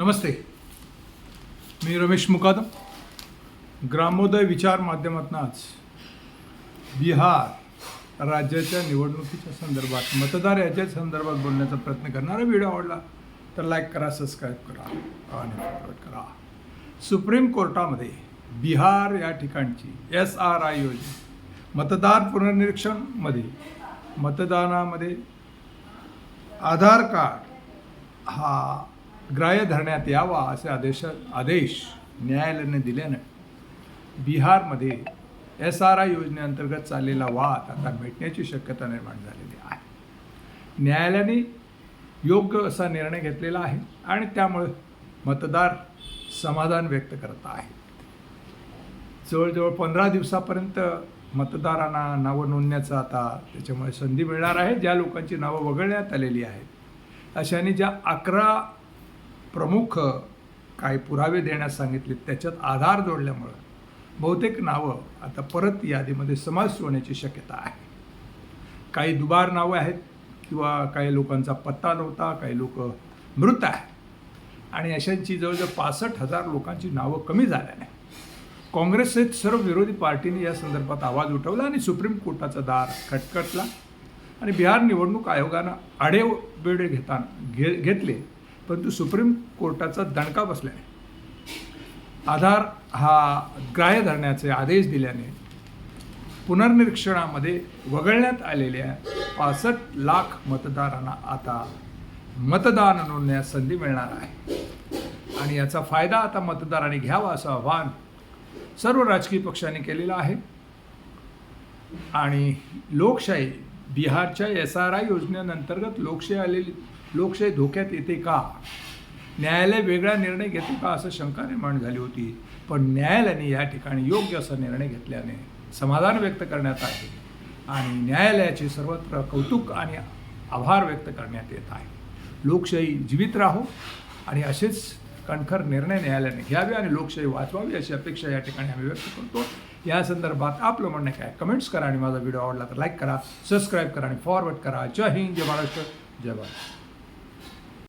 नमस्ते. मी रमेश मुकादम ग्रामोदय विचार माध्यमातून आज बिहार राज्याच्या निवडणुकीच्या संदर्भात मतदार याच्या संदर्भात बोलण्याचा प्रयत्न करणारा व्हिडिओ आवडला तर लाईक करा सबस्क्राईब करा आणि फॉरवर्ड करा. सुप्रीम कोर्टामध्ये बिहार या ठिकाणची एस आर आय योजना. मतदार पुनर्निरीक्षणमध्ये मतदानामध्ये आधार कार्ड हा ग्राह्य धरण्यात यावा असे आदेश आदेश न्यायालयाने दिल्यानं बिहारमध्ये एस आर आय योजनेअंतर्गत चाललेला वाद आता भेटण्याची शक्यता निर्माण झालेली आहे. न्यायालयाने योग्य असा निर्णय घेतलेला आहे आणि त्यामुळे मतदार समाधान व्यक्त करत आहेत. जवळजवळ पंधरा दिवसापर्यंत मतदारांना नावं नोंदण्याचं आता त्याच्यामुळे संधी मिळणार आहे. ज्या लोकांची नावं वगळण्यात आलेली आहेत अशाने ज्या अकरा प्रमुख काही पुरावे देण्यास सांगितले त्याच्यात आधार जोडल्यामुळं बहुतेक नावं आता परत यादीमध्ये समाविष्ट होण्याची शक्यता आहे. काही दुबार नावं आहेत किंवा काही लोकांचा पत्ता नव्हता काही लोक मृत आहे आणि अशांची जवळजवळ पासष्ट हजार लोकांची नावं कमी झाल्याने काँग्रेससहित सर्व विरोधी पार्टीने या संदर्भात आवाज उठवला आणि सुप्रीम कोर्टाचा दार खटखटला. आणि बिहार निवडणूक आयोगानं आढेव घेताना घे घेतले. परंतु सुप्रीम कोर्टाचा दणका बसल्याने आधार हा ग्राह्य धरण्याचे आदेश दिल्याने पुनर्निरीक्षणामध्ये वगळण्यात आलेल्या पासष्ट लाख मतदारांना आता मतदान नोंदण्यास संधी मिळणार आहे. आणि याचा फायदा आता मतदारांनी घ्यावा असं आव्हान सर्व राजकीय पक्षांनी केलेलं आहे. आणि लोकशाही बिहारच्या एस आर आय योजनेअंतर्गत लोकशाही आलेली लोकशाही धोक्यात येते का? न्यायालय वेगळा निर्णय घेते का असं शंका निर्माण झाली होती. पण न्यायालयाने या ठिकाणी योग्य असा निर्णय घेतल्याने समाधान व्यक्त करण्यात आले आणि न्यायालयाचे सर्वत्र कौतुक आणि आभार व्यक्त करण्यात येत आहे. लोकशाही जीवित राहो आणि असेच कणखर निर्णय न्यायालयाने घ्यावे आणि लोकशाही वाचवावी अशी अपेक्षा या ठिकाणी आम्ही व्यक्त करतो. या संदर्भात आपलं म्हणणं काय? कमेंट्स करा आणि माझा व्हिडिओ आवडला तर लाईक करा सबस्क्राईब करा आणि फॉरवर्ड करा. जय हिंद जय महाराष्ट्र जय भारत.